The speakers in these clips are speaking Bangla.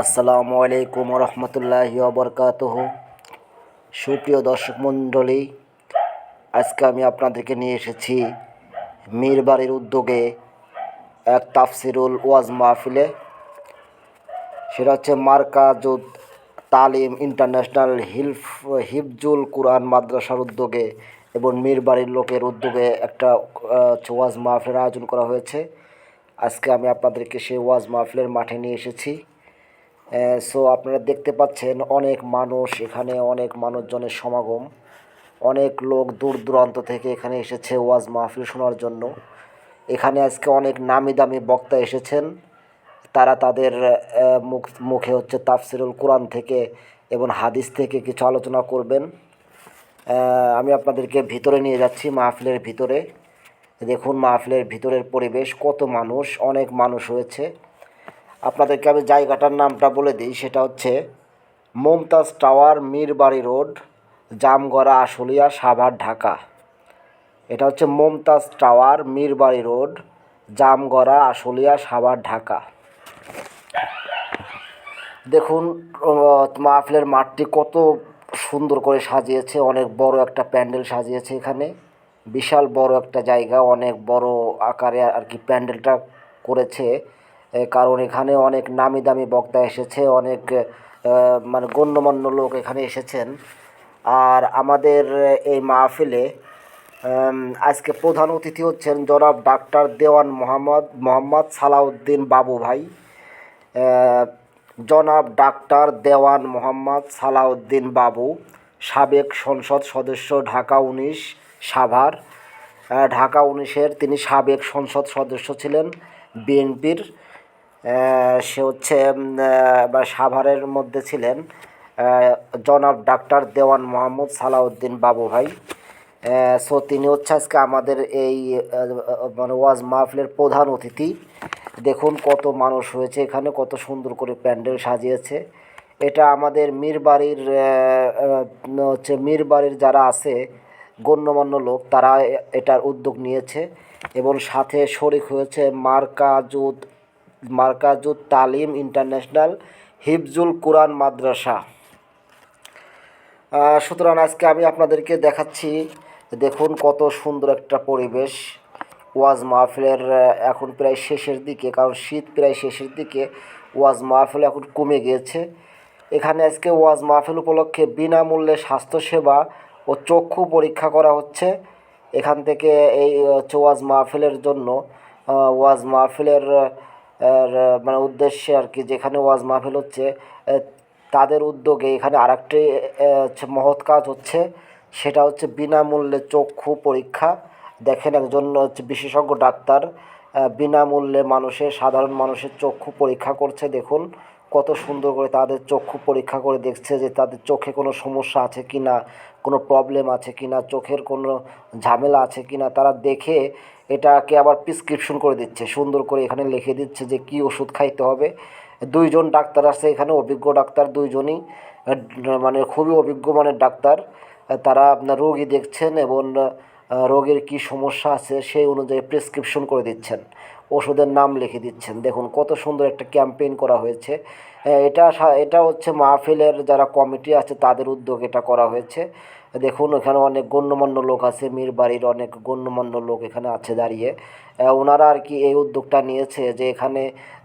আসসালামু আলাইকুম রহমতুল্লাহি বরকাতহ সুপ্রিয় দর্শক মণ্ডলী, আজকে আমি আপনাদেরকে নিয়ে এসেছি মীরবাড়ির উদ্যোগে এক তাফসিরুল ওয়াজ মাহফিলে। সেটা হচ্ছে মার্কাজুদ তালিম ইন্টারন্যাশনাল হিলফ, হিফজুল কুরআন মাদ্রাসার উদ্যোগে এবং মীরবাড়ির লোকের উদ্যোগে একটা ওয়াজ মাহফিলের আয়োজন করা হয়েছে। আজকে আমি আপনাদেরকে সেই ওয়াজ মাহফিলের মাঠে নিয়ে এসেছি। সো আপনারা দেখতে পাচ্ছেন অনেক মানুষ এখানে, অনেক মানুষজনের সমাগম। অনেক লোক দূর দূরান্ত থেকে এখানে এসেছে ওয়াজ মাহফিল শোনার জন্য। এখানে আজকে অনেক নামি দামি বক্তা এসেছেন। তারা তাদের মুখ, মুখে হচ্ছে তাফসিরুল কোরআন থেকে এবং হাদিস থেকে কিছু আলোচনা করবেন। আমি আপনাদেরকে ভিতরে নিয়ে যাচ্ছি মাহফিলের ভিতরে। দেখুন মাহফিলের ভিতরের পরিবেশ, কত মানুষ, অনেক মানুষ হয়েছে। আপনাদেরকে আমি জায়গাটার নামটা বলে দিই, সেটা হচ্ছে মমতাজ টাওয়ার, মীরবাড়ি রোড, জামগড়া, আশুলিয়া, সাভার, ঢাকা। এটা হচ্ছে মমতাজ টাওয়ার, মীরবাড়ি রোড, জামগড়া, আশুলিয়া, সাভার, ঢাকা। দেখুন মাহফিলের মাঠটি কত সুন্দর করে সাজিয়েছে, অনেক বড় একটা প্যান্ডেল সাজিয়েছে এখানে। বিশাল বড় একটা জায়গা, অনেক বড় আকারে আর কি প্যান্ডেলটা করেছে। কারণ এখানে অনেক নামি দামি বক্তা এসেছে, অনেক মানে গণ্যমান্য লোক এখানে এসেছেন। আর আমাদের এই মাহফিলে আজকে প্রধান অতিথি হচ্ছেন জনাব ডাক্তার দেওয়ান মোহাম্মদ মোহাম্মদ সালাউদ্দিন বাবু ভাই। জনাব ডাক্তার দেওয়ান মোহাম্মদ সালাউদ্দিন বাবু, সাবেক সংসদ সদস্য ঢাকা উনিশ সাভার। ঢাকা উনিশের তিনি সাবেক সংসদ সদস্য ছিলেন, বিএনপির। সে হচ্ছে বা সাভারের মধ্যে ছিলেন জনাব ডাক্তার দেওয়ান মোহাম্মদ সালাউদ্দিন বাবু ভাই। সো তিনি হচ্ছে আজকে আমাদের এই মানে ওয়াজ মাহফিলের প্রধান অতিথি। দেখুন কত মানুষ হয়েছে এখানে, কত সুন্দর করে প্যান্ডেল সাজিয়েছে। এটা আমাদের মীরবাড়ির হচ্ছে মীরবাড়ির যারা আছে, গণ্যমান্য লোক, তারা এটার উদ্যোগ নিয়েছে। এবং সাথে শরিক হয়েছে মার্কাজুদ মার্কাজুদ তালিম ইন্টারন্যাশনাল হিফজুল কুরআন মাদ্রাসা। সুতরাং আজকে আমি আপনাদেরকে দেখাচ্ছি দেখুন কত সুন্দর একটা পরিবেশ। ওয়াজ মাহফিলের এখন প্রায় শেষের দিকে, কারণ শীত প্রায় শেষের দিকে, ওয়াজ মাহফিল এখন কমে গিয়েছে। এখানে আজকে ওয়াজ মাহফিল উপলক্ষে বিনামূল্যে স্বাস্থ্যসেবা ও চক্ষু পরীক্ষা করা হচ্ছে। এখান থেকে এই হচ্ছে ওয়াজ মাহফিলের জন্য ওয়াজ মাহফিলের মানে উদ্দেশ্যে আর কি যেখানে ওয়াজ মাহফিল হচ্ছে তাদের উদ্যোগে এখানে আরেকটি মহৎ কাজ হচ্ছে, সেটা হচ্ছে বিনামূল্যে চক্ষু পরীক্ষা। দেখেন একজন হচ্ছে বিশেষজ্ঞ ডাক্তার বিনামূল্যে মানুষের, সাধারণ মানুষের চক্ষু পরীক্ষা করছে, দেখুন। কত সুন্দর করে তাদের চক্ষু পরীক্ষা করে দেখছে যে তাদের চোখে কোনো সমস্যা আছে কি না, কোনো প্রবলেম আছে কি না, চোখের কোনো ঝামেলা আছে কি না, তারা দেখে এটাকে আবার প্রেসক্রিপশন করে দিচ্ছে। সুন্দর করে এখানে লিখে দিচ্ছে যে কি ওষুধ খাইতে হবে। দুইজন ডাক্তার আছে এখানে, অভিজ্ঞ ডাক্তার দুইজনই। মানে খুবই অভিজ্ঞ মানের ডাক্তার। তারা আপনার রোগী দেখছেন এবং রোগের কি সমস্যা আছে সেই অনুযায়ী প্রেসক্রিপশন করে দিচ্ছেন। ওষুধের নাম লিখে দিচ্ছেন। দেখুন, কত সুন্দর একটা ক্যাম্পেইন করা হয়েছে। এটা এটা হচ্ছে মাহফিলের যারা কমিটি আছে, তাদের উদ্যোগ এটা করা হয়েছে। দেখুন, এখানে অনেক গণ্যমান্য লোক আছে, মীর বাড়ির অনেক গণ্যমান্য লোক এখানে আছে দাঁড়িয়ে। ওনারা আর কি এই উদ্যোগটা নিয়েছে যে এখানে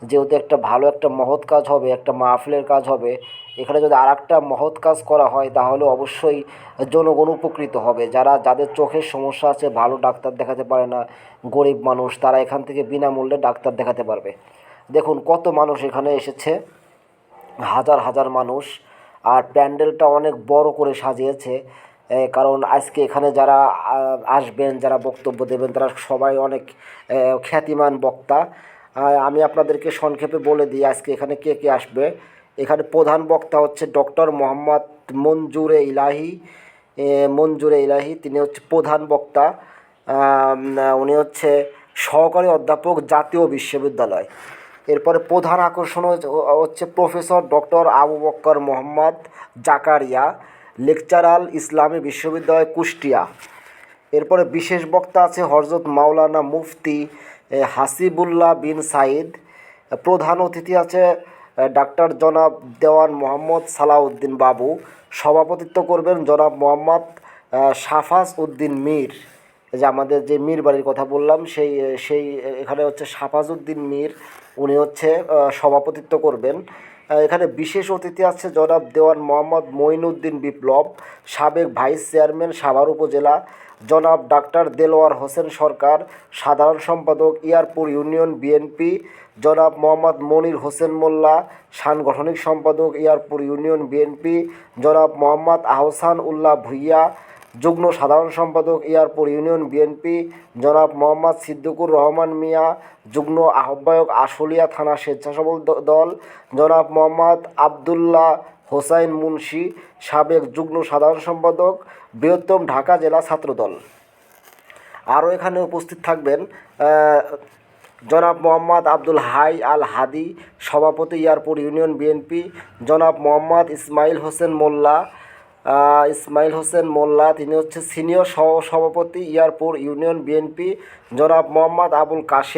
যেহেতু একটা ভালো একটা মহৎ কাজ হবে, একটা মাহফিলের কাজ হবে, এখানে যদি আর একটা মহৎ কাজ করা হয়, তাহলে অবশ্যই জনগণ উপকৃত হবে। যারা, যাদের চোখের সমস্যা আছে, ভালো ডাক্তার দেখাতে পারে না, গরিব মানুষ, তারা এখান থেকে বিনামূল্যে ডাক্তার দেখাতে পারবে। দেখুন, কত মানুষ এখানে এসেছে, হাজার হাজার মানুষ, আর প্যান্ডেলটা অনেক বড় করে সাজিয়েছে। কারণ আজকে এখানে যারা আসবেন, যারা বক্তব্য দেবেন, তারা সবাই অনেক খ্যাতিমান বক্তা। আমি আপনাদেরকে সংক্ষেপে বলে দিই আজকে এখানে কে কে আসবে। এখানে প্রধান বক্তা হচ্ছে ডক্টর মোহাম্মদ মঞ্জুরে ইলাহি। মঞ্জুরে ইলাহি, তিনি হচ্ছে প্রধান বক্তা। উনি হচ্ছে সহকারী অধ্যাপক জাতীয় বিশ্ববিদ্যালয়। এরপরে প্রধান আকর্ষণ হচ্ছে professor doctor Abu Bakkar Mohammad Zakaria. Lecturer ইসলামী বিশ্ববিদ্যালয় কুষ্টিয়া। এরপরে বিশেষ বক্তা আছে হরজত মাওলানা মুফতি হাসিবুল্লাহ বিন সাইদ প্রধান অতিথি আছে ডাক্তার জনাব দেওয়ান মোহাম্মদ সালাউদ্দিন বাবু। সভাপতিত্ব করবেন জনাব মোহাম্মদ সাফাজ উদ্দিন মীর। যে আমাদের যে মীর বাড়ির কথা বললাম, সেই সেই এখানে হচ্ছে সাফাজ উদ্দিন মীর। উনি হচ্ছে সভাপতিত্ব করবেন। এখানে বিশেষ অতিথি আছে জনাব দেওয়ান মোহাম্মদ মঈনুদ্দিন বিপ্লব, সাবেক ভাইস চেয়ারম্যান সাভার উপজেলা, জনাব ডাক্তার দেলোয়ার হোসেন সরকার, সাধারণ সম্পাদক ইয়ারপুর ইউনিয়ন বিএনপি, জনাব মোহাম্মদ মনির হোসেন মোল্লা, সাংগঠনিক সম্পাদক ইয়ারপুর ইউনিয়ন বিএনপি, জনাব মোহাম্মদ আহসান উল্লাহ ভুইয়া যুগ্ম সাধারণ সম্পাদক ইয়ারপুর ইউনিয়ন বিএনপি জনাব মোহাম্মদ সিদ্দিকুর রহমান মিয়া, যুগ্ম আহ্বায়ক আশুলিয়া থানা স্বেচ্ছাসেবক দল জনাব মোহাম্মদ আবদুল্লাহ হোসাইন মুন্সি, সাবেক যুগ্ম সাধারণ সম্পাদক, বৃহত্তম ঢাকা জেলা ছাত্রদল। আরও এখানে উপস্থিত থাকবেন জনাব মোহাম্মদ আব্দুল হাই আল হাদি, সভাপতি ইয়ারপুর ইউনিয়ন বিএনপি, জনাব মোহাম্মদ ইসমাইল হোসেন মোল্লা ইসমাইল হোসেন মোল্লা, তিনি হচ্ছে সিনিয়র সহ সভাপতি ইয়ারপুর ইউনিয়ন বিএনপি জনাব মোহাম্মদ আবুল কাশেম।